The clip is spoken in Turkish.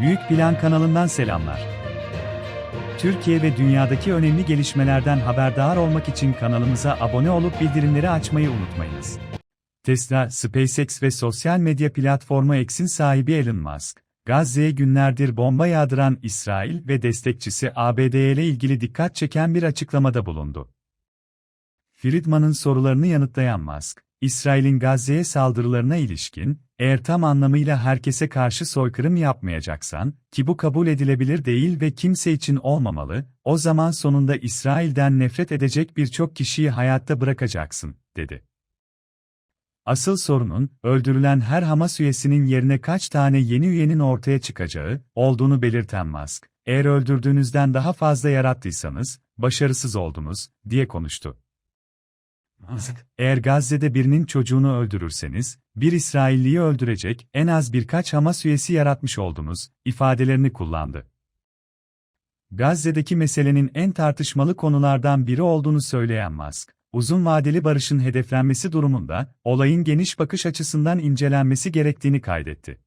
Büyük Plan kanalından selamlar. Türkiye ve dünyadaki önemli gelişmelerden haberdar olmak için kanalımıza abone olup bildirimleri açmayı unutmayınız. Tesla, SpaceX ve sosyal medya platformu X'in sahibi Elon Musk, Gazze'ye günlerdir bomba yağdıran İsrail ve destekçisi ABD ile ilgili dikkat çeken bir açıklamada bulundu. Friedman'ın sorularını yanıtlayan Musk, İsrail'in Gazze'ye saldırılarına ilişkin, eğer tam anlamıyla herkese karşı soykırım yapmayacaksan, ki bu kabul edilebilir değil ve kimse için olmamalı, o zaman sonunda İsrail'den nefret edecek birçok kişiyi hayatta bırakacaksın, dedi. Asıl sorunun, öldürülen her Hamas üyesinin yerine kaç tane yeni üyenin ortaya çıkacağı, olduğunu belirten Musk, eğer öldürdüğünüzden daha fazla yarattıysanız, başarısız oldunuz, diye konuştu. Eğer Gazze'de birinin çocuğunu öldürürseniz, bir İsrailliyi öldürecek en az birkaç Hamas üyesi yaratmış oldunuz, ifadelerini kullandı. Gazze'deki meselenin en tartışmalı konulardan biri olduğunu söyleyen Musk, uzun vadeli barışın hedeflenmesi durumunda, olayın geniş bakış açısından incelenmesi gerektiğini kaydetti.